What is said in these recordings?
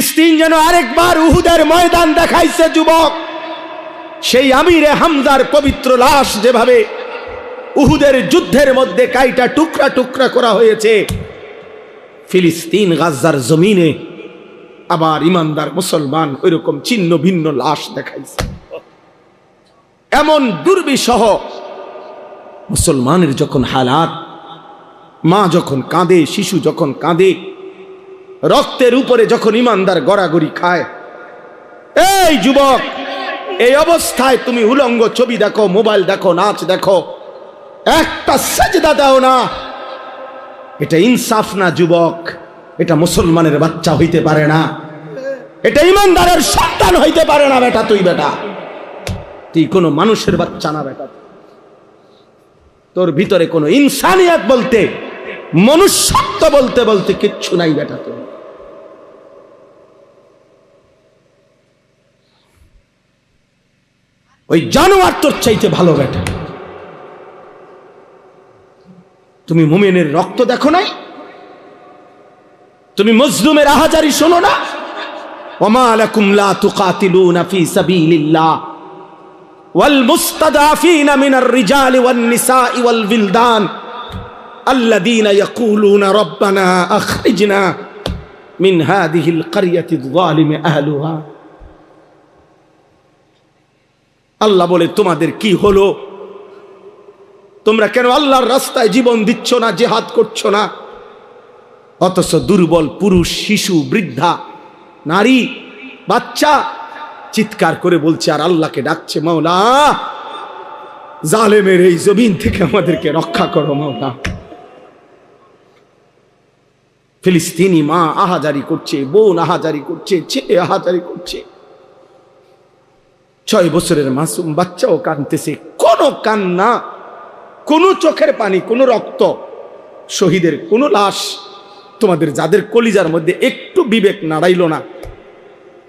ফিলিস্তিন যেন আরেকবার উহুদের ময়দান দেখাইছে, যুবক। সেই আমিরে হামদার পবিত্র লাশ যেভাবে উহুদের যুদ্ধের মধ্যে কাইটা টুকরা টুকরা করা হয়েছে, ফিলিস্তিন গাজার জমিনে আবার ইমানদার মুসলমান ওইরকম ছিন্ন ভিন্ন লাশ দেখাইছে। এমন দুর্বিসহ মুসলমানের যখন হালাত, মা যখন কাঁদে, শিশু যখন কাঁদে রক্তের উপরে যখন ইমানদার গড়াগড়ি খায়, এই যুবক, এই অবস্থায় তুমি উলঙ্গ ছবি দেখো, মোবাইল দেখো, নাচ দেখো, একটা সেজদা দাও না। এটা ইনসাফ না যুবক, এটা মুসলমানের বাচ্চা হইতে পারে না। এটা ইমানদারের সন্তান হইতে পারে না, বেটা তুই বেটা। তুই কোনো মানুষের বাচ্চা না, বেটা। তোর ভিতরে কোনো ইনসানিয়াত বলতে, মনুষ্যত্ব বলতে বলতে কিচ্ছু নাই, বেটা তোর ওই জানোয়ার তোর চাইতে ভালো বেটা তুমি মুমিনের রক্ত দেখো নাই তুমি মজলুমের আহাজারি শোনো না ওমা লাকুম লা তুকাতিলুনা ফি সাবিলিল্লাহ والمستضعفين من الرجال والنساء والولدان الذين يقولون ربنا أخرجنا من هذه القرية الظالم أهلها আল্লাহ বলে, তোমাদের কি হলো? তোমরা কেন আল্লাহর রাস্তায় জীবন দিচ্ছ না, জেহাদ করছ না? অথচ দুর্বল পুরুষ, শিশু, বৃদ্ধা, নারী, বাচ্চা চিৎকার করে বলছে, আর আল্লাহকে ডাকছে মাওলা। জালেমের এই জমিন থেকে আমাদেরকে রক্ষা করো মাওলা। ফিলিস্তিনি মা আহাজারি করছে, বোন আহাজারি করছে, ছেলে আহাজারি করছে। ছয় বছরের মাসুম বাচ্চাও কানতেছে কোনো কান্না, কোনো চোখের পানি, কোনো রক্ত, শহীদের কোনো লাশ তোমাদের যাদের কলিজার মধ্যে একটু বিবেক নাড়াইল না।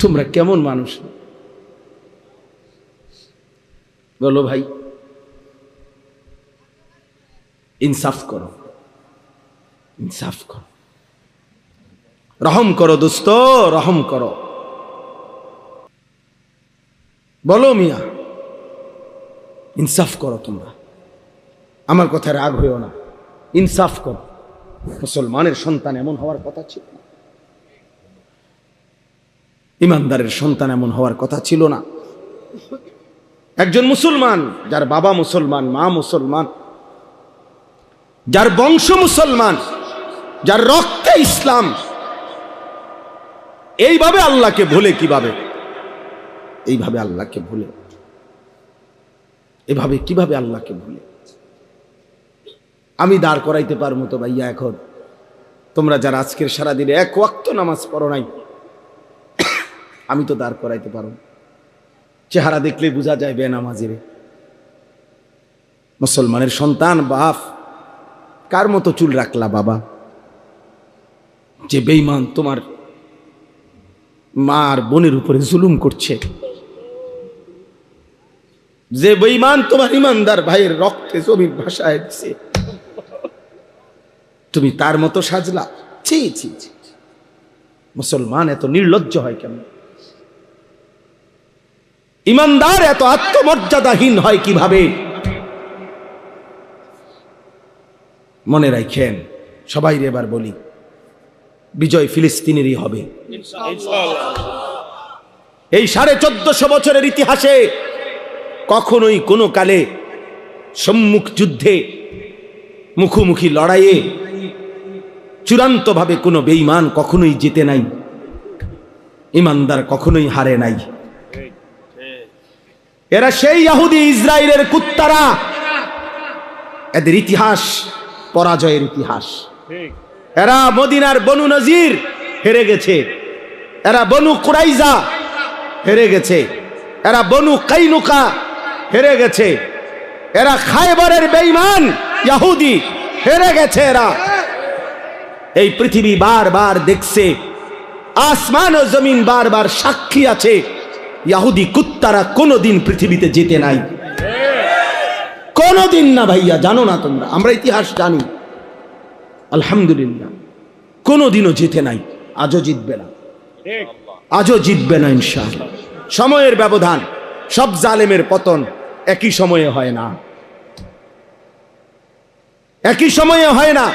তোমরা কেমন মানুষ? বলো ভাই, ইনসাফ করো ইনসাফ করো। রহম করো দোস্ত, রহম করো। বলো মিয়া, ইনসাফ করো তোমরা। আমার কথায় রাগ হইও না। ইনসাফ করো। মুসলমানের সন্তান এমন হওয়ার কথা ছিল না। ইমানদারের সন্তান এমন হওয়ার কথা ছিল না। একজন মুসলমান, যার বাবা মুসলমান, মা মুসলমান, যার বংশ মুসলমান, যার রক্তে ইসলাম, এইভাবে আল্লাহকে ভুলে কীভাবে? এইভাবে আল্লাহকে ভুলে। এভাবে কীভাবে আল্লাহকে ভুলে? আমি দাঁড় করাইতে পারব তো ভাইয়া এখন? তোমরা যারা আজকের সারাদিনে এক ওয়াক্ত নামাজ পড়ো নাই, আমি তো দাঁড় করাইতে পারব। চেহারা দেখলে বোঝা যায় বেনামাজিরে। মুসলমানের সন্তান, বাপ, কার মতো চুল রাখলা বাবা? যে বেইমান তোমার মার বোনের উপরে জুলুম করছে। যে বেইমান তোমার ইমানদার ভাইয়ের রক্তে জমির ভাষায় দিছে। তুমি তার মতো সাজলা। ছি ছি ছি মুসলমান এত নির্লজ্জ হয় কেমন ইমানদার এত আত্মমর্যাদাহীন হয় কীভাবে? মনে রাখেন সবাই এবার বলি বিজয় ফিলিস্তিনেরই হবে। এই সাড়ে চোদ্দশো বছরের ইতিহাসে কখনোই কোনো কালে সম্মুখ যুদ্ধে মুখোমুখি লড়াইয়ে চূড়ান্তভাবে কোনো বেইমান কখনোই জিতে নাই, ইমানদার কখনোই হারে নাই। এরা সেই ইয়াহুদি ইসরায়েলের কুত্তারা। এদের ইতিহাস পরাজয়ের ইতিহাস। এরা মদিনার বনু নজির হেরে গেছে। এরা বনু কুরাইজা হেরে গেছে। এরা বনু কাইনুকা হেরে গেছে। এরা খায়বরের বেইমান ইয়াহুদি। হেরে গেছে এরা। এই পৃথিবী বারবার দেখছে, আসমান ও জমিন বারবার সাক্ষী আছে। ইয়াহুদি কুত্তারা কোনোদিন পৃথিবীতে যেতে নাই। কোনোদিন না ভাইয়া, জানো না তোমরা, আমরা ইতিহাস জানি। আলহামদুলিল্লাহ, কোনোদিনও জিতে নাই, আজও জিতবে না। আজও জিতবে না ইনশাআল্লাহ। সময়ের ব্যবধান, সব জালেমের পতন একই সময়ে হয় না। একই সময়ে হয় না।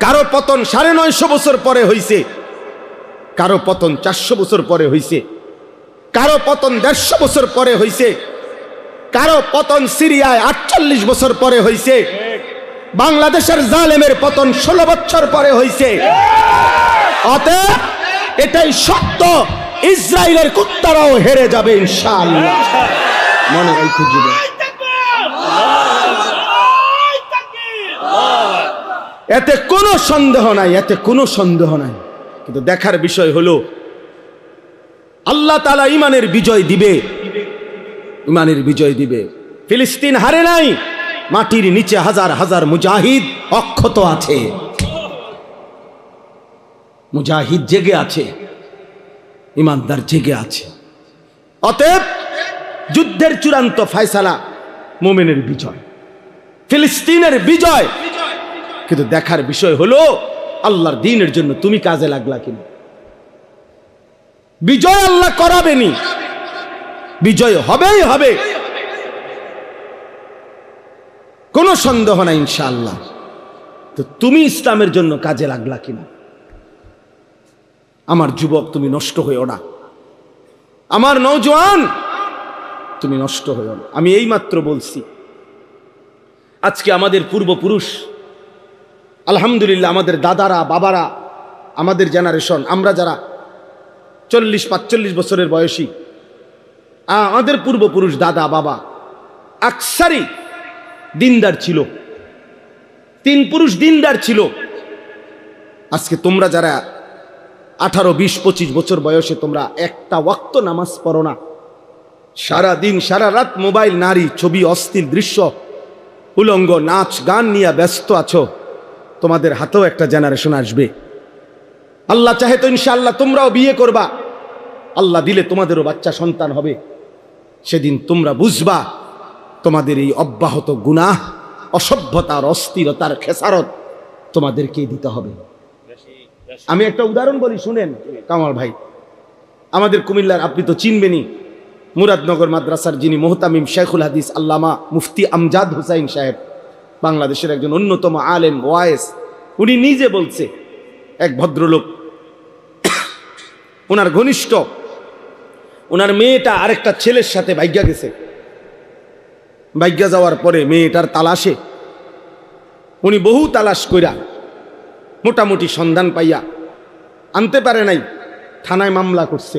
কারও পতন সাড়ে নয়শো বছর পরে হইছে। কারও পতন চারশো বছর পরে হইছে। কারও পতন দেড়শো বছর পরে হইছে। কারও পতন সিরিয়ায় আটচল্লিশ বছর পরে হইছে। বাংলাদেশের জালেমের পতন ষোলো বছর পরে হইছে। অতএব এটাই সত্য, ইসরায়েলের কুত্তারাও হেরে যাবে ইনশাআল্লাহ। মনে খুঁজবে এতে কোনো সন্দেহ নাই এতে কোনো সন্দেহ নাই। কিন্তু দেখার বিষয় হলো আল্লাহ তালা ইমানের বিজয় দিবে। ইমানের বিজয় দিবে। ফিলিস্তিন হারে নাই মাটির নিচে হাজার হাজার মুজাহিদ অক্ষত আছে। মুজাহিদ জেগে আছে ইমানদার জেগে আছে। অতএব যুদ্ধের চূড়ান্ত ফয়সালা মোমেনের বিজয়, ফিলিস্তিনের বিজয়। কিন্তু দেখার বিষয় হলো, আল্লাহর দিনের জন্য তুমি কাজে লাগলা কিনা? বিজয় আল্লাহ করাবেনি। বিজয় হবেই হবে। কোনো সন্দেহ নাই ইনশাআল্লাহ। তো তুমি ইসলামের জন্য কাজে লাগলা কিনা? আমার যুবক, তুমি নষ্ট হইও না। আমার নৌজওয়ান তুমি নষ্ট হইও না। আমি এইমাত্র বলছি, আজকে আমাদের পূর্বপুরুষ, আলহামদুলিল্লাহ আমাদের দাদারা, বাবারা, আমাদের জেনারেশন আমরা যারা চল্লিশ, পাঁচচল্লিশ বছরের বয়সী আমাদের পূর্বপুরুষ দাদা, বাবা, আকসারি দিনদার ছিল। তিন পুরুষ দিনদার ছিল। আজকে তোমরা যারা আঠারো, বিশ, পঁচিশ বছর বয়সে তোমরা একটা ওয়াক্ত নামাজ পড়ো না সারা দিন সারা রাত মোবাইল, নারী, ছবি অস্থির দৃশ্য, উলঙ্গ, নাচ, গান নিয়ে ব্যস্ত আছো। তোমাদের হাতেও একটা জেনারেশন আসবে। আল্লাহ চাহে তো ইনশাআল্লাহ তোমরাও বিয়ে করবা। আল্লাহ দিলে তোমাদেরও বাচ্চা সন্তান হবে। সেদিন তোমরা বুঝবা, তোমাদের এই অব্যাহত গুনাহ, অসভ্যতার, অস্থিরতার খেসারত তোমাদেরকে দিতে হবে। আমি একটা উদাহরণ বলি, শুনেন, কামাল ভাই। আমাদের কুমিল্লার, আপনি তো চিনবেনই মুরাদনগর মাদ্রাসার যিনি মোহতামিম শেখুল হাদিস আল্লামা মুফতি আমজাদ হুসাইন সাহেব, বাংলাদেশের একজন অন্যতম আলেম ওয়ায়েস, উনি নিজে বলছে, এক ভদ্রলোক ওনার ঘনিষ্ঠ ওনার মেয়েটা আরেকটা ছেলের সাথে ভাগ্যা গেছে। ভাগ্যা যাওয়ার পরে মেয়েটার তালাশে, উনি বহু তালাশ কইরা, মোটামুটি সন্ধান পাইয়া, আনতে পারে নাই, থানায় মামলা করছে।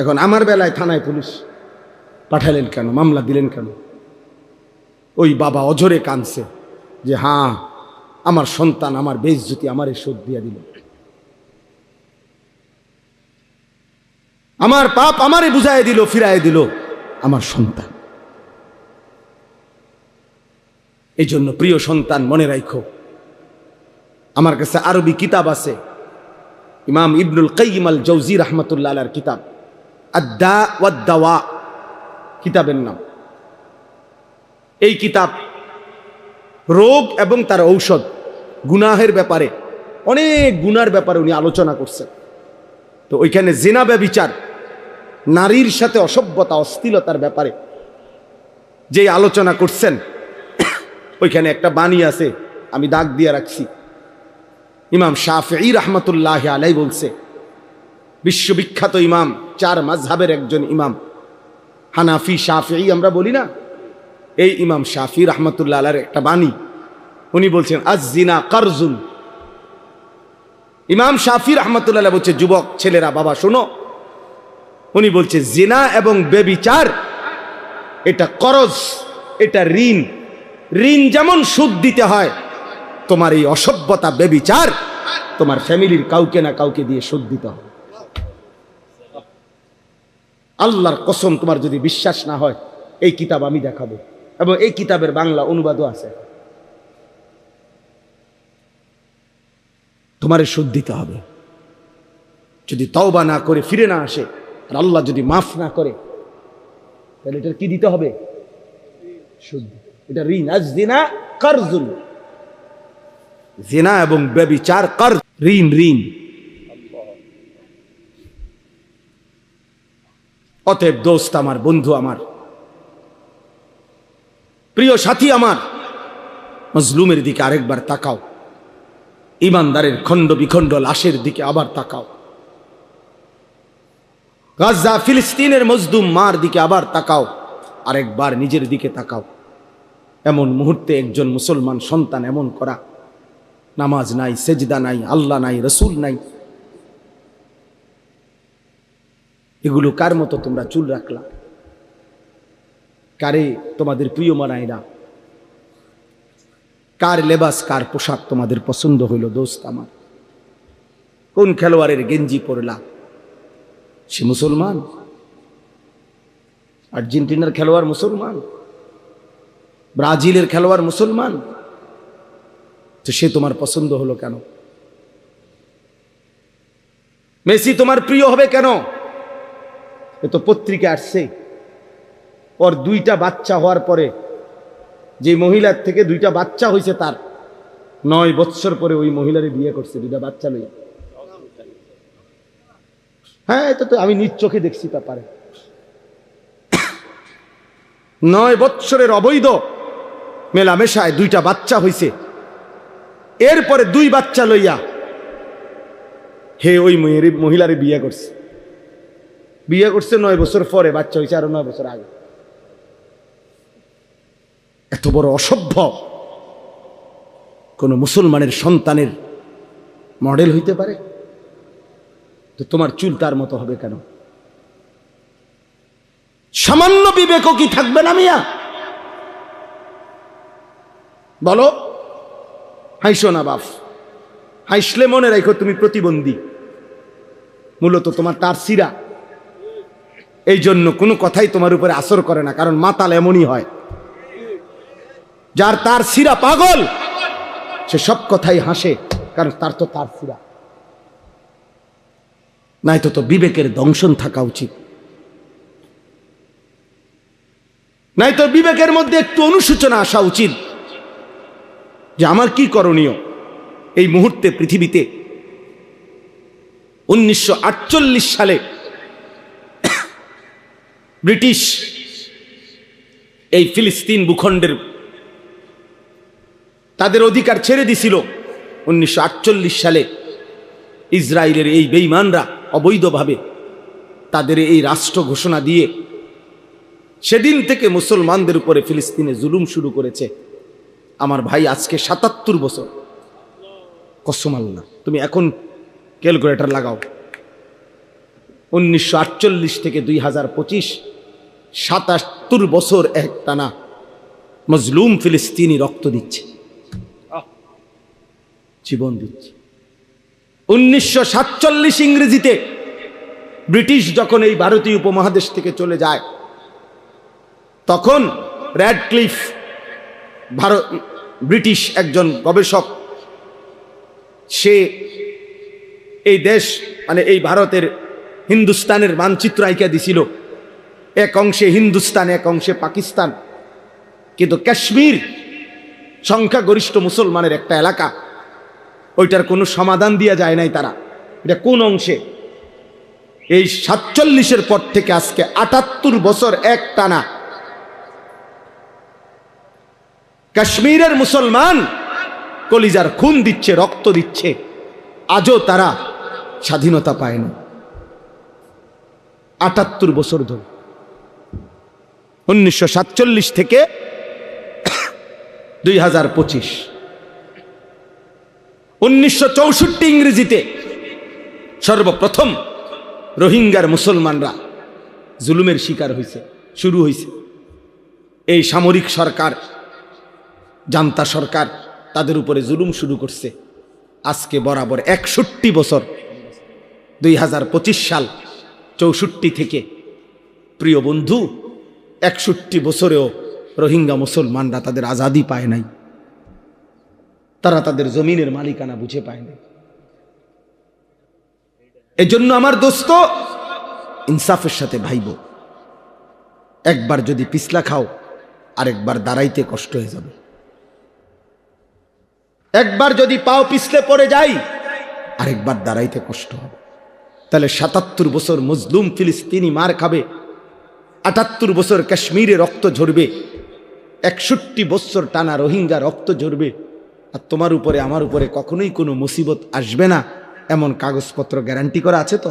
এখন আমার বেলায় থানায় পুলিশ পাঠালেন কেন? মামলা দিলেন কেন? ওই বাবা অঝরে কানছে যে হ্যাঁ আমার সন্তান আমার বেইজ্জতি আমারে শোধ দিয়ে দিল। আমার পাপ আমারে বুঝাই দিল ফিরাই দিল আমার সন্তান। এই জন্য প্রিয় সন্তান, মনে রাখো আমার কাছে আরবি কিতাব আছে, ইমাম ইবনুল কাইম আল জৌজি রহমতুল্লাহ কিতাব। আদা কিতাবের নাম। এই কিতাব রোগ এবং তার ঔষধ গুনাহের ব্যাপারে, অনেক গুনার ব্যাপারে উনি আলোচনা করছেন। তো ওইখানে জেনা ব্যবিচার, নারীর সাথে অসভ্যতা, অস্থিলতার ব্যাপারে যে আলোচনা করছেন, ওইখানে একটা বাণী আছে, আমি দাগ দিয়ে রাখছি। ইমাম শাফি রহমতুল্লাহ আলাই বলছে, বিশ্ববিখ্যাত ইমাম চার মাঝহাবের একজন ইমাম। হানাফি শাফি আমরা বলি না। এই ইমাম শাফি রহমতুল্লাহ আলার একটা বাণী। উনি বলছেন আজ জিনা কারজুন। ইমাম শাফি রহমতুল্লাহ বলছে, যুবক, ছেলেরা, বাবা, শোনো। উনি বলছে, জিনা এবং বেবিচার, এটা করজ, এটা ঋণ। ঋণ যেমন সুদ দিতে হয়, তোমার এই অসভ্যতা, বেবিচার, তোমার ফ্যামিলির কাউকে না কাউকে দিয়ে সুদ দিতে হবে। আল্লাহর কসম তোমার যদি বিশ্বাস না হয়, এই কিতাব আমি দেখাবো। এবং এই কিতাবের বাংলা অনুবাদও আছে। তোমারে শোধ দিতে হবে। যদি তওবা না করে ফিরে না আসে, আর আল্লাহ যদি মাফ না করে, তাহলে এটার কি দিতে হবে? সুদ। এটা ঋণ। আজ দিনা কারজুল জেনা এবং ব্যবিচার কর ঋণ ঋণ। অতএব দোস্ত আমার, বন্ধু আমার, প্রিয় সাথী আমার, মজলুমের দিকে আরেকবার তাকাও। ইমানদারের খণ্ড বিখণ্ড লাশের দিকে আবার তাকাও। গাজা, ফিলিস্তিনের মজদুম মার দিকে আবার তাকাও। আরেকবার নিজের দিকে তাকাও। এমন মুহূর্তে একজন মুসলমান সন্তান এমন করা। নামাজ নাই, সেজদা নাই, আল্লাহ নাই, রসুল নাই। এগুলো কার মতো তোমরা চুল রাখলা? কারে তোমাদের প্রিয় মানাইরা? কার লেবাস, কার পোশাক তোমাদের পছন্দ হইল দোস্ত আমার? কোন খেলোয়াড়ের গেঞ্জি পরলা? সে মুসলমান? আর্জেন্টিনার খেলোয়াড় মুসলমান? ব্রাজিলের খেলোয়াড় মুসলমান? তো সে তোমার পছন্দ হলো কেন? মেসি তোমার প্রিয় হবে কেন? এ তো পত্রিকা আসছে ওর দুইটা বাচ্চা হওয়ার পরে যে মহিলার থেকে দুইটা বাচ্চা হয়েছে তার, নয় বৎসর পরে ওই মহিলারে বিয়ে করছে, দুইটা বাচ্চা লইয়া। হ্যাঁ এটা তো আমি নিজ চোখে দেখছি ব্যাপারে। নয় বৎসরের অবৈধ মেলামেশায় দুইটা বাচ্চা হইছে। এরপরে দুই বাচ্চা লইয়া হে ওই মহিলারে বিয়ে করছে। বিয়ে করছে নয় বছর পরে, বাচ্চা হয়েছে আরও নয় বছর আগে। এত বড় অসভ্য। কোন মুসলমানের সন্তানের মডেল হইতে পারে? তো তোমার চুল তার মতো হবে কেন? সামান্য বিবেকও কি থাকবে না মিয়া? বলো, হাইসো না বাপ হাইসলে মনে রাখো তুমি প্রতিবন্ধী। মূলত তোমার তার সিরা এই জন্য কোনো কথাই তোমার উপরে আসর করে না, কারণ মাতাল এমনই হয়। যার তার সিরা পাগল, সে সব কথাই হাসে, কারণ তার তো তার সিরা নাই তো তো বিবেকের দংশন থাকা উচিত। নাই তো বিবেকের মধ্যে একটু অনুসূচনা আসা উচিত, যে আমার কি করণীয় এই মুহূর্তে পৃথিবীতে? উনিশশো আটচল্লিশ সালে ব্রিটিশ এই ফিলিস্তিন ভূখণ্ডের তাদের অধিকার ছেড়ে দিছিল উনিশশো আটচল্লিশ সালে। ইসরায়েলের এই বেইমানরা অবৈধভাবে তাদের এই রাষ্ট্র ঘোষণা দিয়ে সেদিন থেকে মুসলমানদের উপরে ফিলিস্তিনে জুলুম শুরু করেছে। আমার ভাই আজকে সাতাত্তর বছর। কসম আল্লাহ, তুমি এখন ক্যালকুলেটর লাগাও। উনিশশো আটচল্লিশ থেকে দুই হাজার পঁচিশ সাতাত্তর বছর এক টানা মজলুম ফিলিস্তিনি রক্ত দিচ্ছে। জীবন দিচ্ছে। উনিশশো সাতচল্লিশ ইংরেজিতে ব্রিটিশ যখন এই ভারতীয় উপমহাদেশ থেকে চলে যায় তখন র্যাডক্লিফ ভারত ব্রিটিশ একজন গবেষক সে এই দেশ মানে এই ভারতের হিন্দুস্তানের মানচিত্র আইকা দিছিল। এক অংশে হিন্দুস্তান, এক অংশে পাকিস্তান। কিন্তু কাশ্মীর সংখ্যাগরিষ্ঠ মুসলমানের একটা এলাকা। ওইটার কোনো সমাধান দিয়া যায় নাই তারা। এটা কোন অংশে? এই সাতচল্লিশের পর থেকে আজকে আটাত্তর বছর এক টানা। কাশ্মীরের মুসলমান কলিজার খুন দিচ্ছে, রক্ত দিচ্ছে। আজও তারা স্বাধীনতা পায়নি। আটাত্তর বছর ধরে। উনিশশো সাতচল্লিশ থেকে দুই হাজার পঁচিশ। উনিশশো চৌষট্টি ইংরেজিতে সর্বপ্রথম রোহিঙ্গার মুসলমানরা জুলুমের শিকার হয়েছে শুরু হয়েছে এই সামরিক সরকার, জান্তা সরকার, তাদের উপরে জুলুম শুরু করছে। আজকে বরাবর একষট্টি বছর, দুই হাজার পঁচিশ সাল চৌষট্টি থেকে প্রিয় বন্ধু একষট্টি বছরেও রোহিঙ্গা মুসলমানরা তাদের আজাদি পায় নাই। তারা তাদের জমিনের মালিকানা বুঝে পায় নাই। এজন্য আমার দোস্ত, ইনসাফের সাথে ভাইব। একবার যদি পিছলা খাও, আরেকবার দাঁড়াইতে কষ্ট হয়ে যাবে। একবার যদি পাও পিছলে পড়ে যাই, আরেকবার দাঁড়াইতে কষ্ট হবে। তাহলে সাতাত্তর বছর মুসলুম ফিলিস্তিনি মার খাবে আটাত্তর বছর কাশ্মীরে রক্ত ঝরবে, একষট্টি বছর টানা রোহিঙ্গা রক্ত ঝরবে, আর তোমার উপরে, আমার উপরে কখনোই কোনো মুসিবত আসবে না, এমন কাগজপত্র গ্যারান্টি করা আছে তো?